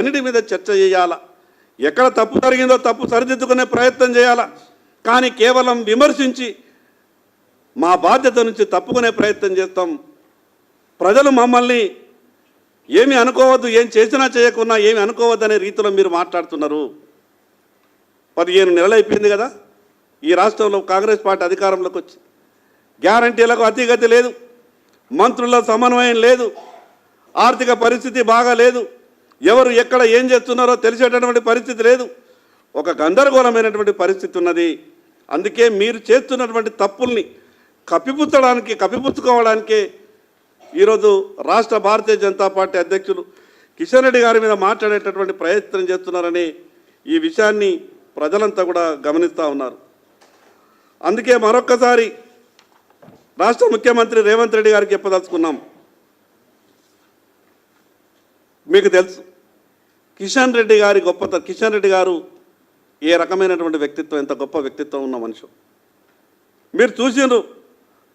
అన్నిటి మీద చర్చ చేయాల? ఎక్కడ తప్పు జరిగిందో తప్పు సరిదిద్దుకునే ప్రయత్నం చేయాలా? కానీ కేవలం విమర్శించి మా బాధ్యత నుంచి తప్పుకునే ప్రయత్నం చేస్తాం. ప్రజలు మమ్మల్ని ఏమి అనుకోవద్దు ఏం చేసినా చేయకున్నా ఏమి అనుకోవద్దు అనే రీతిలో మీరు మాట్లాడుతున్నారు. పదిహేను నెలలు అయిపోయింది కదా. ఈ రాష్ట్రంలో కాంగ్రెస్ పార్టీ అధికారంలోకి వచ్చి గ్యారంటీలకు అతిగతి లేదు. మంత్రుల సమన్వయం లేదు. ఆర్థిక పరిస్థితి బాగా లేదు ఎవరు ఎక్కడ ఏం చేస్తున్నారో తెలిసేటటువంటి పరిస్థితి లేదు. ఒక గందరగోళమైనటువంటి పరిస్థితి ఉన్నది. అందుకే మీరు చేస్తున్నటువంటి తప్పుల్ని కప్పిపుచ్చడానికి కప్పిపుచ్చుకోవడానికే ఈరోజు రాష్ట్ర భారతీయ జనతా పార్టీ అధ్యక్షులు కిషన్ రెడ్డి గారి మీద మాట్లాడేటటువంటి ప్రయత్నం చేస్తున్నారని ఈ విషయాన్ని ప్రజలంతా కూడా గమనిస్తూ ఉన్నారు. అందుకే మరొక్కసారి రాష్ట్ర ముఖ్యమంత్రి రేవంత్ రెడ్డి గారికి చెప్పదలుచుకున్నాం. మీకు తెలుసు. కిషన్ రెడ్డి గారి గొప్పత కిషన్ రెడ్డి గారు ఏ రకమైనటువంటి వ్యక్తిత్వం ఎంత గొప్ప వ్యక్తిత్వం ఉన్న మనిషి. మీరు చూసిండ్రు.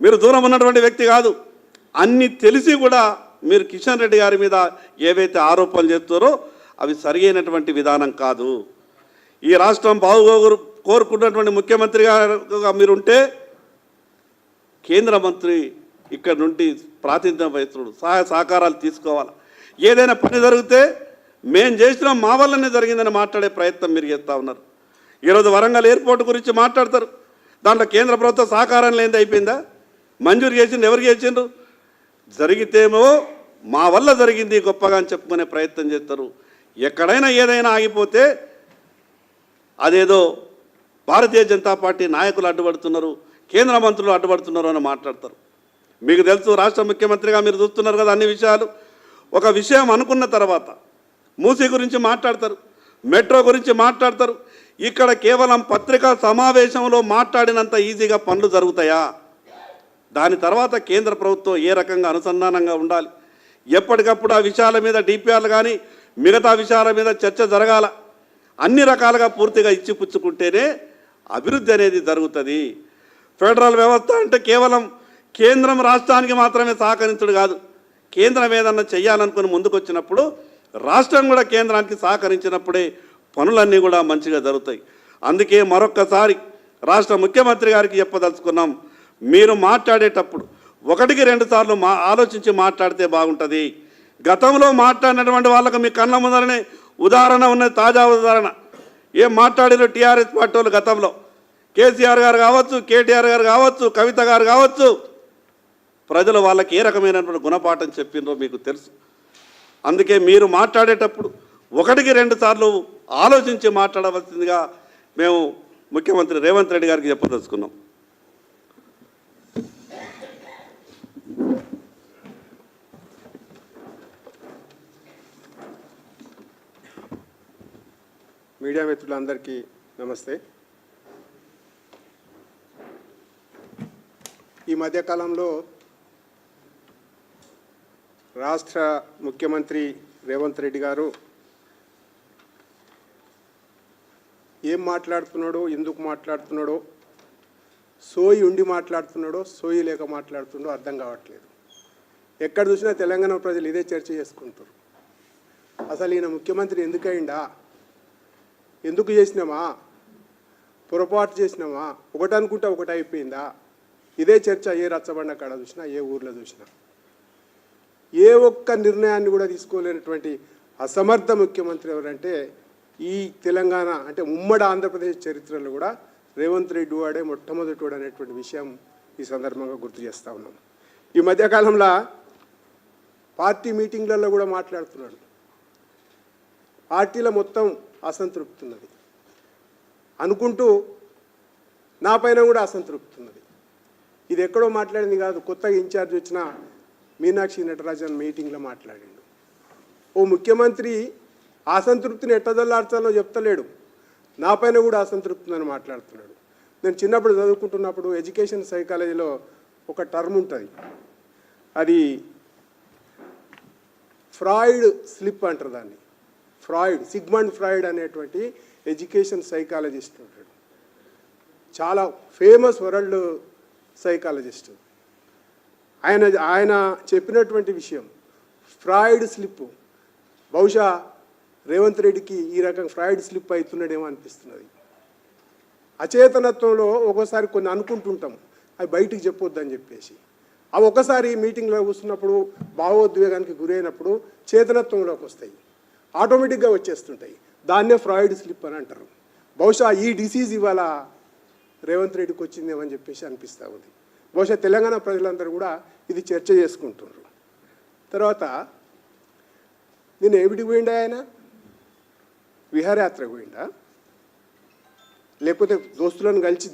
మీరు దూరం ఉన్నటువంటి వ్యక్తి కాదు. అన్నీ తెలిసి కూడా మీరు కిషన్ రెడ్డి గారి మీద ఏవైతే ఆరోపణలు చేస్తారో అవి సరి విధానం కాదు. ఈ రాష్ట్రం బాగోగురు కోరుకున్నటువంటి ముఖ్యమంత్రి గారుగా మీరుంటే కేంద్ర మంత్రి ఇక్కడ నుండి ప్రాతినిధ్యం వహిస్తున్నాడు సహాయ సహకారాలు తీసుకోవాలి? ఏదైనా పని జరిగితే మేం చేసిన మా వల్లనే జరిగిందని మాట్లాడే ప్రయత్నం మీరు చేస్తూ ఉన్నారు. ఈరోజు వరంగల్ ఎయిర్పోర్ట్ గురించి మాట్లాడతారు. దాంట్లో కేంద్ర ప్రభుత్వ సహకారం లేనిది అయిపోయిందా? మంజూరు చేసింది ఎవరు చేసిండ్రు? జరిగితేమో మా వల్ల జరిగింది గొప్పగా అని చెప్పుకునే ప్రయత్నం చేస్తారు. ఎక్కడైనా ఏదైనా ఆగిపోతే అదేదో భారతీయ జనతా పార్టీ నాయకులు అడ్డుపడుతున్నారు కేంద్ర మంత్రులు అడ్డుపడుతున్నారు అని మాట్లాడతారు. మీకు తెలుసు రాష్ట్ర ముఖ్యమంత్రిగా మీరు చూస్తున్నారు కదా అన్ని విషయాలు. ఒక విషయం అనుకున్న తర్వాత మూసీ గురించి మాట్లాడతారు మెట్రో గురించి మాట్లాడతారు. ఇక్కడ కేవలం పత్రికా సమావేశంలో మాట్లాడినంత ఈజీగా పనులు జరుగుతాయా? దాని తర్వాత కేంద్ర ప్రభుత్వం ఏ రకంగా అనుసంధానంగా ఉండాలి? ఎప్పటికప్పుడు ఆ విషయాల మీద డిపిఆర్లు కానీ మిగతా విషయాల మీద చర్చ జరగాల? అన్ని రకాలుగా పూర్తిగా ఇచ్చిపుచ్చుకుంటేనే అభివృద్ధి అనేది జరుగుతుంది. ఫెడరల్ వ్యవస్థ అంటే కేవలం కేంద్రం రాష్ట్రానికి మాత్రమే సహకరించడు కాదు. కేంద్రం ఏదన్నా చేయాలనుకుని ముందుకొచ్చినప్పుడు రాష్ట్రం కూడా కేంద్రానికి సహకరించినప్పుడే పనులన్నీ కూడా మంచిగా జరుగుతాయి. అందుకే మరొక్కసారి రాష్ట్ర ముఖ్యమంత్రి గారికి చెప్పదలుచుకున్నాం మీరు మాట్లాడేటప్పుడు ఒకటికి రెండు సార్లు మా ఆలోచించి మాట్లాడితే బాగుంటుంది. గతంలో మాట్లాడినటువంటి వాళ్ళకు మీ కళ్ళ ముందరనే ఉదాహరణ ఉన్నది తాజా ఉదాహరణ. ఏం మాట్లాడిన టీఆర్ఎస్ పార్టీ గతంలో? కేసీఆర్ గారు కావచ్చు కేటీఆర్ గారు కావచ్చు కవిత గారు కావచ్చు. ప్రజలు వాళ్ళకి ఏ రకమైనటువంటి గుణపాఠం చెప్పిందో మీకు తెలుసు. అందుకే మీరు మాట్లాడేటప్పుడు ఒకటికి రెండు సార్లు ఆలోచించి మాట్లాడవలసిందిగా మేము ముఖ్యమంత్రి రేవంత్ రెడ్డి గారికి చెప్పదలుచుకున్నాం. మీడియా మిత్రులందరికీ నమస్తే. ఈ మధ్యకాలంలో రాష్ట్ర ముఖ్యమంత్రి రేవంత్ రెడ్డి గారు ఏం మాట్లాడుతున్నాడో ఎందుకు మాట్లాడుతున్నాడో సోయి ఉండి మాట్లాడుతున్నాడో సోయి లేక మాట్లాడుతున్నాడో అర్థం కావట్లేదు. ఎక్కడ చూసినా తెలంగాణ ప్రజలు ఇదే చర్చ చేసుకుంటారు. అసలు ఈయన ముఖ్యమంత్రి ఎందుకయిందా ఎందుకు చేసినామా? పొరపాటు చేసినామా? ఒకటి ఒకటి అయిపోయిందా ఇదే చర్చ ఏ రచ్చబండ కాడ చూసినా ఏ ఊర్లో చూసినా. ఏ ఒక్క నిర్ణయాన్ని కూడా తీసుకోలేనటువంటి అసమర్థ ముఖ్యమంత్రి ఎవరంటే ఈ తెలంగాణ అంటే ఉమ్మడి ఆంధ్రప్రదేశ్ చరిత్రలో కూడా రేవంత్ రెడ్డి వాడే మొట్టమొదటి వాడు అనేటువంటి విషయం ఈ సందర్భంగా గుర్తు చేస్తా ఉన్నాం. ఈ మధ్యకాలంలో పార్టీ మీటింగ్లలో కూడా మాట్లాడుతున్నాడు. పార్టీలో మొత్తం అసంతృప్తి ఉన్నది అనుకుంటూ నా పైన కూడా అసంతృప్తి ఉన్నది ఇది ఎక్కడో మాట్లాడింది కాదు కొత్తగా ఇన్ఛార్జ్ వచ్చిన మీనాక్షి నటరాజన్ మీటింగ్లో మాట్లాడిండు. ఓ ముఖ్యమంత్రి అసంతృప్తిని ఎట్టదల్లార్చాలో చెప్తలేడు. నాపైన కూడా అసంతృప్తిని మాట్లాడుతున్నాడు. నేను చిన్నప్పుడు చదువుకుంటున్నప్పుడు ఎడ్యుకేషన్ సైకాలజీలో ఒక టర్మ్ ఉంటుంది. అది ఫ్రాయిడ్ స్లిప్ అంటారు దాన్ని. ఫ్రాయిడ్ సిగ్మండ్ ఫ్రాయిడ్ అనేటువంటి ఎడ్యుకేషన్ సైకాలజిస్ట్ ఉంటాడు. చాలా ఫేమస్ వరల్డ్ సైకాలజిస్ట్. ఆయన ఆయన చెప్పినటువంటి విషయం ఫ్రాయిడ్ స్లిప్. బహుశా రేవంత్ రెడ్డికి ఈ రకం ఫ్రాయిడ్ స్లిప్ అవుతున్నాడేమో అనిపిస్తున్నది. అచేతనత్వంలో ఒక్కోసారి కొన్ని అనుకుంటుంటాం. అవి బయటికి చెప్పొద్దని చెప్పేసి. అవి ఒకసారి మీటింగ్లో కూర్చున్నప్పుడు భావోద్వేగానికి గురైనప్పుడు చేతనత్వంలోకి వస్తాయి. ఆటోమేటిక్గా వచ్చేస్తుంటాయి. దాన్నే ఫ్రాయిడ్ స్లిప్ అని అంటారు. బహుశా ఈ డిసీజ్ ఇవాళ రేవంత్ రెడ్డికి వచ్చిందేమని చెప్పేసి అనిపిస్తూ ఉంది. బహుశా తెలంగాణ ప్రజలందరూ కూడా ఇది చర్చ చేసుకుంటున్నారు. తర్వాత నేను ఏమిటికి పోయిండా ఆయన? విహారయాత్ర పోయిండా? లేకపోతే దోస్తులను కలిసి